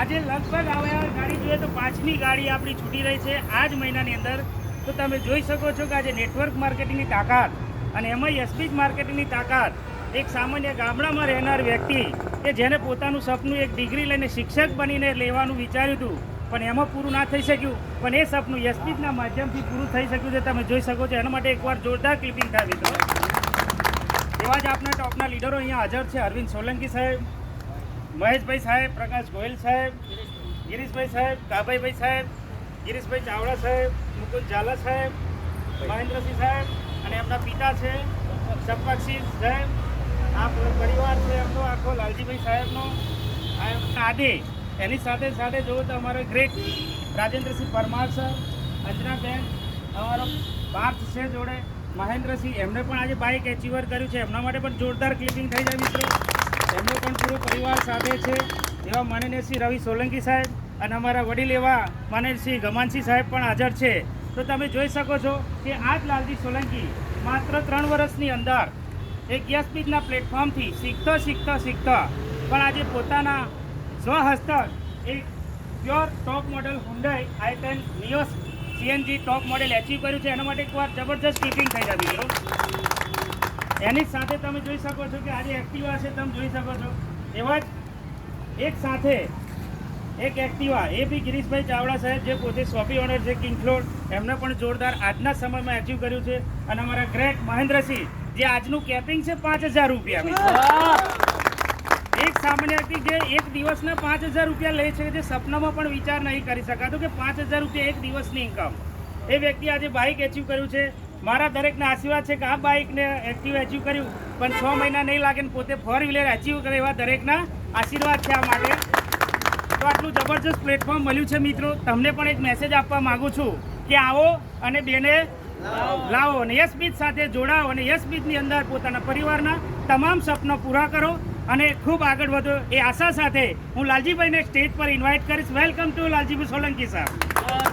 આજે લગભગ હવે ગાડી જોઈએ તો પાંચમી ગાડી આપણી છૂટી રહી છે આ જ મહિનાની અંદર. તો તમે જોઈ શકો છો કે આજે નેટવર્ક માર્કેટિંગની તાકાત અને એમાં એસપી માર્કેટિંગની તાકાત એક સામાન્ય ગામડામાં રહેનાર વ્યક્તિ કે જેને પોતાનું સપનું એક ડિગ્રી લઈને શિક્ષક બનીને લેવાનું વિચાર્યું હતું, પણ એમાં પૂરું ના થઈ શક્યું. પણ એ સપનું એસપીજના માધ્યમથી પૂરું થઈ શક્યું છે. તમે જોઈ શકો છો એના માટે એકવાર જોરદાર ક્લિપિંગ થાય મિત્રો. એવા જ આપના ટોપના લીડરો અહીંયા હાજર છે. અરવિંદ સોલંકી સાહેબ મહેશભાઈ સાહેબ, પ્રકાશ ગોયલ સાહેબ, ગિરીશભાઈ સાહેબ, કાભાઈભાઈ સાહેબ, ગિરીશભાઈ ચાવડા સાહેબ મુકુંદ ઝાલા સાહેબ, મહેન્દ્રસિંહ સાહેબ અને એમના પિતા છે સપકસિંહ સાહેબ. આ પરિવાર છે એમનો, આખો લાલજીભાઈ સાહેબનો. આ આદે એની સાથે સાથે જુઓ તો અમારો ગ્રેટ રાજેન્દ્રસિંહ પરમાર સર અંજનાબેન, અમારો પાર્થ છે જોડે. મહેન્દ્રસિંહ, એમને પણ આજે બાઇક એચીવર કર્યું છે. એમના માટે પણ જોરદાર ક્લિપિંગ થઈ જાય મિત્રો. એમનો પણ પૂરો પરિવાર સાથે છે. એવા માનનીય રવિ સોલંકી સાહેબ અને અમારા વડીલ એવા માનનીય ગમાનસિંહ સાહેબ પણ હાજર છે. તો તમે જોઈ શકો છો કે આ જ લાલજી સોલંકી માત્ર ત્રણ વર્ષની અંદર એક યશપીજના પ્લેટફોર્મથી શીખતા શીખતા શીખતા પણ આજે પોતાના સ્વહસ્તક એક pure top model Hyundai i ten Nios CNG top model achieve કર્યું છે. એના માટે એકવાર જબરજસ્ત કીપિંગ થઈ જતી એની સાથે તમે જોઈ શકો છો કે આજે એક્ટિવા છે, તમે જોઈ શકો છો. એવા જ એક સાથે એક એક્ટિવા. એ બી ગિરીશભાઈ ચાવડા સાહેબ જે પોતે શોપી ઓનર છે કિંગફ્લોર એમને પણ જોરદાર આજના સમયમાં એચીવ કર્યું છે. અને અમારા ગ્રેટ મહેન્દ્રસિંહ, જે આજનું કેપિંગ છે, પાંચ હજાર રૂપિયા એક સામાન્ય વ્યક્તિ જે એક દિવસના પાંચ હજાર રૂપિયા લે છે, જે સપનામાં પણ વિચાર નહીં કરી શકાતો કે પાંચ હજાર રૂપિયા એક દિવસની ઇન્કમ એ વ્યક્તિ આજે બાઇક એચીવ કર્યું છે. મારા દરેકના આશીર્વાદ છે કે આ બાઇકને એક્ટિવ એચીવ કર્યું. પણ છ મહિના નહીં લાગે ને પોતે ફોર વ્હીલર એચીવ કરે એવા દરેકના આશીર્વાદ છે આ માટે. તો આટલું જબરજસ્ત પ્લેટફોર્મ મળ્યું છે મિત્રો. તમને પણ એક મેસેજ આપવા માગું છું કે આવો અને બેને લાવો અને યશબીજ સાથે જોડાઓ અને યશબીજની અંદર પોતાના પરિવારના તમામ સપનો પૂરા કરો અને ખૂબ આગળ વધો. એ આશા સાથે હું લાલજીભાઈને સ્ટેજ પર ઇન્વાઇટ કરીશ. વેલકમ ટુ લાલજીભાઈ સોલંકી સાહેબ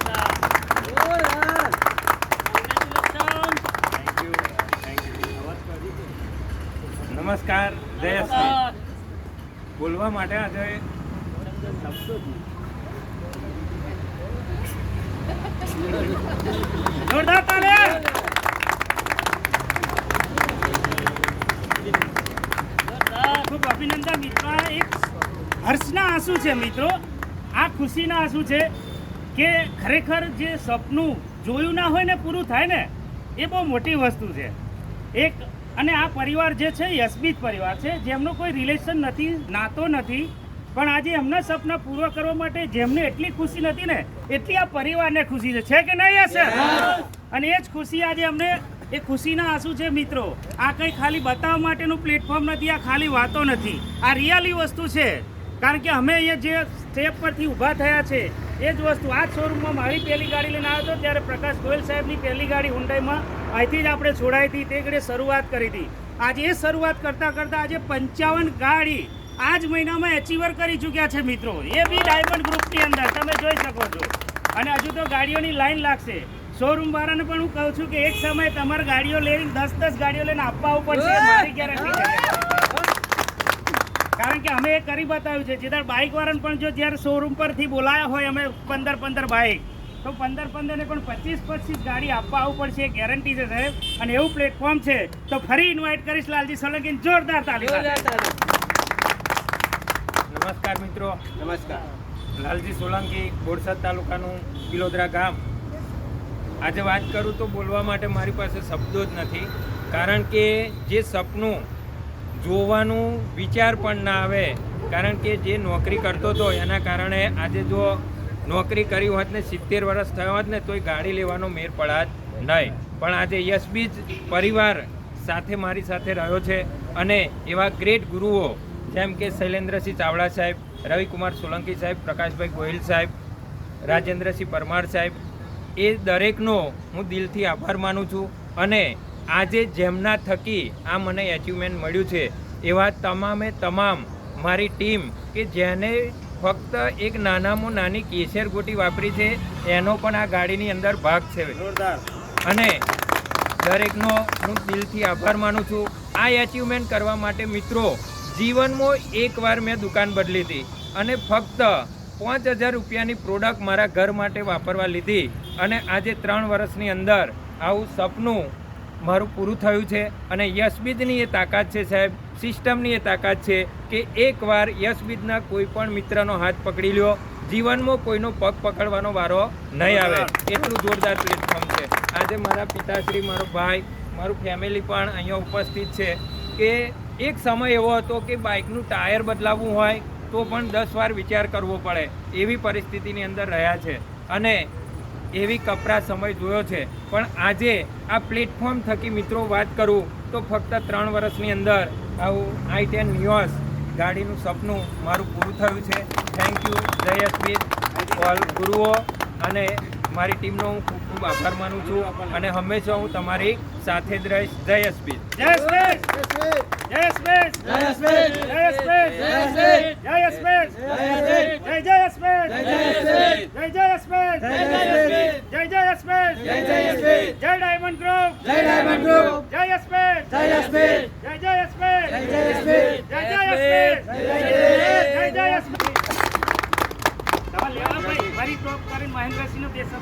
નમસ્કાર જયશ્રી બોલવા માટે આજે જોરદાર ખૂબ અભિનંદન મિત્રો. એક હર્ષના આંસુ છે મિત્રો. આ ખુશીના આંસુ છે કે ખરેખર જે સપનું જોયું ના હોય ને પૂરું થાય ને એ બહુ મોટી વસ્તુ છે. એક અને આ પરિવાર જે છે યશબીજ પરિવાર છે, જેમનો કોઈ રિલેશન નથી, નાતો નથી, પણ આજે એમના સપના પૂરા કરવા માટે જેમને એટલી ખુશી નથી ને, એટલી આ પરિવારને ખુશી છે. કે નહીં હશે અને એ જ ખુશી આજે અમને, એ ખુશીના આંસુ છે, મિત્રો. આ કંઈ ખાલી બતાવવા માટેનું પ્લેટફોર્મ નથી, આ ખાલી વાતો નથી. આ રિયલી વસ્તુ છે. કારણ કે અમે અહીંયા જે સ્ટેપ પરથી ઊભા થયા છે એ જ વસ્તુ. આ જ શોરૂમમાં મારી પહેલી ગાડી લઈને આવ્યો હતો, ત્યારે પ્રકાશ ગોયલ સાહેબની પહેલી ગાડી હુંડાઈમાં અહીંથી જ આપણે છોડાઈ હતી તે ઘડે શરૂઆત કરી હતી. આજે એ શરૂઆત કરતાં કરતાં આજે પંચાવન ગાડી આ જ મહિનામાં એચીવર કરી ચૂક્યા છે મિત્રો. એ બી ડાયમંડ ગ્રુપની અંદર, તમે જોઈ શકો છો. અને હજુ તો ગાડીઓની લાઈન લાગશે. શોરૂમ વાળાને પણ હું કહું છું કે એક સમય તમારે ગાડીઓ લઈને દસ દસ ગાડીઓ લઈને આપવા પડશે મારી ગેરંટી કારણ કે અમે એ કરી બતાવ્યું છે. જેદાર બાઇક વાળાને પણ જો જ્યારે શોરૂમ પરથી બોલાયા હોય અમે પંદર પંદર બાઇક તો પંદર પંદર ને પણ પચીસ પચીસ ગાડી આપવા આવવું પડશે એ ગેરંટી છે સાહેબ. અને એવું પ્લેટફોર્મ છે તો ફરી ઇન્વાઇટ કરીશ લાલજી સોલંકી જોરદાર તાલી નમસ્કાર મિત્રો. નમસ્કાર. લાલજી સોલંકી બોરસદ તાલુકાનું બિલોદરા ગામ. આજે વાત કરું તો બોલવા માટે મારી પાસે શબ્દો જ નથી. કારણ કે જે સપનું જોવાનું વિચાર પણ ના આવે. કારણ કે જે નોકરી કરતો હતો, એના કારણે આજે જો નોકરી કરી હોત ને, સિત્તેર વર્ષ થયો હોત ને, તોય ગાડી લેવાનો મેર પડાત નહીં. પણ આજે યશબીજ પરિવાર સાથે મારી સાથે રહ્યો છે અને એવા ગ્રેટ ગુરુઓ જેમ કે શૈલેન્દ્રસિંહ ચાવડા સાહેબ, રવિકુમાર સોલંકી સાહેબ, પ્રકાશભાઈ ગોહિલ સાહેબ, રાજેન્દ્રસિંહ પરમાર સાહેબ, એ દરેકનો હું દિલથી આભાર માનું છું અને આજે જેમના થકી આ મને એચિવમેન્ટ મળ્યું છે એવા તમામે તમામ મારી ટીમ કે જેને ફક્ત એક નાનામાં નાની કેસર ગોટી વાપરી છે એનો પણ આ ગાડીની અંદર ભાગ છે. અને દરેકનો હું દિલથી આભાર માનું છું. આ એચિવમેન્ટ કરવા માટે મિત્રો જીવનમાં એકવાર મેં દુકાન બદલી હતી અને ફક્ત પાંચ હજાર રૂપિયાની પ્રોડક્ટ મારા ઘર માટે વાપરવા લીધી. અને આજે ત્રણ વર્ષની અંદર આવું સપનું મારું પૂરું થયું છે અને યશબીદની એ તાકાત છે સાહેબ સિસ્ટમની એ તાકાત છે કે એકવાર યશબીદના કોઈ પણ મિત્રનો હાથ પકડી લ્યો જીવનમાં કોઈનો પગ પકડવાનો વારો નહીં આવે. એટલું જોરદાર પ્લેટફોર્મ છે. આજે મારા પિતાશ્રી મારો ભાઈ મારું ફેમિલી પણ અહીંયા ઉપસ્થિત છે કે એક સમય એવો હતો કે બાઇકનું ટાયર બદલાવવું હોય તો પણ દસ વાર વિચાર કરવો પડે એવી પરિસ્થિતિની અંદર રહ્યા છે. અને એવી કપરા સમય જોયો છે. પણ આજે આ પ્લેટફોર્મ થકી મિત્રો વાત કરું તો ફક્ત ત્રણ વર્ષની અંદર આવું આઈ ટેન નિયોસ ગાડીનું સપનું મારું પૂરું થયું છે. થેન્ક યુ જય યશબીર ઓલ ગુરુઓ, અને મારી ટીમનો હું ખૂબ ખૂબ આભાર માનું છું. અને હંમેશા હું તમારી સાથે જ રહીશ. જય યશબીર જય સ્પેસ જય સ્પેસ જય સ્પેસ જય સ્પેસ જય સ્પેસ જય સ્પેસ જય જય સ્પેસ જય જય સ્પેસ જય જય સ્પેસ જય ડાયમંડ ગ્રુપ જય ડાયમંડ ગ્રુપ જય સ્પેસ જય સ્પેસ જય જય સ્પેસ જય જય સ્પેસ જય જય સ્પેસ જય જય સ્પેસ તમારે લેવા ભાઈ, મારી ટોપ કરીને મહેન્દ્રસિંહનો બે શબ્દ